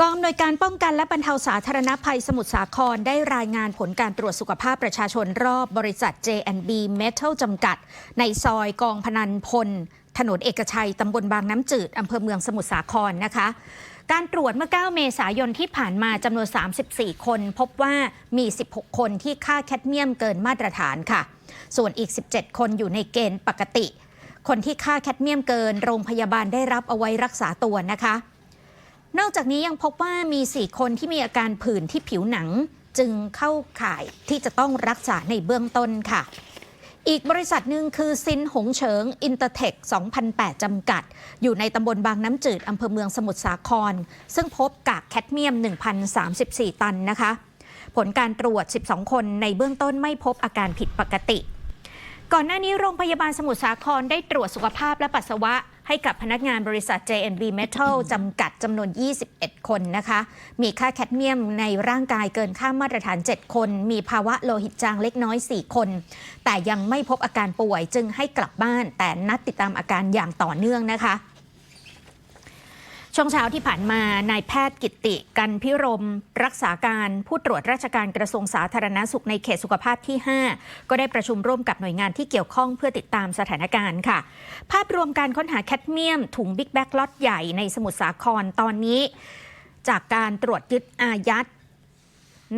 กองอำนวยการป้องกันและบรรเทาสาธารณภัยสมุทรสาครได้รายงานผลการตรวจสุขภาพประชาชนรอบบริษัท J&B Metal จำกัด ในซอยกองพนันพล ถนนเอกชัย ตำบลบางน้ำจืด อำเภอเมืองสมุทรสาครนะคะการตรวจเมื่อ 9 เมษายนที่ผ่านมาจำนวน 34 คน พบว่ามี 16 คนที่ค่าแคดเมียมเกินมาตรฐานค่ะ ส่วนอีก 17 คนอยู่ในเกณฑ์ปกติ คนที่ค่าแคดเมียมเกิน โรงพยาบาลได้รับเอาไว้รักษาตัวนะคะ นอกจากนี้ยังพบว่ามี 4 คนที่มีอาการผื่นที่ผิวหนัง จึงเข้าข่ายที่จะต้องรักษาในเบื้องต้นค่ะ อีกบริษัทหนึ่งคือซินหงเฉิงอินเตอร์เทค 2008 จำกัด อยู่ในตำบลบางน้ำจืดอำเภอเมืองสมุทรสาคร ซึ่งพบกากแคดเมียม 1,034 ตันนะคะ ผลการตรวจ 12 คนในเบื้องต้นไม่พบอาการผิดปกติ ก่อนหน้านี้โรงพยาบาลสมุทรสาครได้ตรวจสุขภาพและปัสสาวะ ให้กับพนักงานบริษัท JNB Metal จำกัดจำนวน 21 คนนะคะ มีค่าแคดเมียมในร่างกายเกินค่ามาตรฐาน 7 คน มีภาวะโลหิตจางเล็กน้อย 4 คน แต่ยังไม่พบอาการป่วยจึงให้กลับบ้าน แต่นัดติดตามอาการอย่างต่อเนื่องนะคะ ช่วงเช้าที่ผ่านมานายแพทย์กิติกันพิรม รักษาการผู้ตรวจราชการกระทรวงสาธารณสุขในเขตสุขภาพที่ 5 ก็ได้ประชุมร่วมกับหน่วยงานที่เกี่ยวข้องเพื่อติดตามสถานการณ์ค่ะ ภาพรวมการค้นหาแคดเมียม ถุงบิ๊กแบ็กล็อตใหญ่ในสมุทรสาครตอนนี้ จากการตรวจยึดอายัด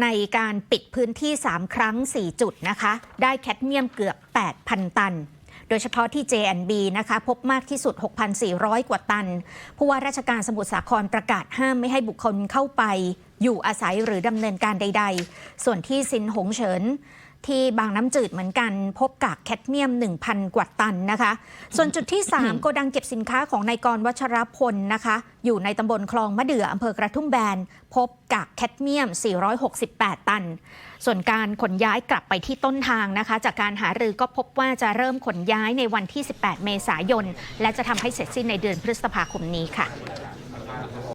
ในการปิดพื้นที่ 3 ครั้ง 4 จุดนะคะ ได้แคดเมียมเกือบ 8,000 ตัน โดยเฉพาะที่ JNB นะคะพบมากที่สุด 6,400 กว่าตัน ผู้ว่าราชการสมุทรสาครประกาศห้ามไม่ให้บุคคลเข้าไป อยู่อาศัยหรือดำเนินการใด ๆ ส่วนที่ซินหงเฉิน ที่บางน้ำจืดเหมือนกัน พบกากแคดเมียม 1,000 กว่าตันนะคะ ส่วนจุดที่ 3 โกดังเก็บสินค้าของนายกรวัชรพลนะคะ อยู่ในตำบลคลองมะเดื่ออำเภอกระทุ่มแบน พบกากแคดเมียม 468 ตัน ส่วนการขนย้ายกลับไปที่ต้นทางนะคะ จากการหารือก็พบว่าจะเริ่มขนย้ายในวันที่ 18 เมษายน และจะทำให้เสร็จสิ้นในเดือนพฤษภาคมนี้ค่ะ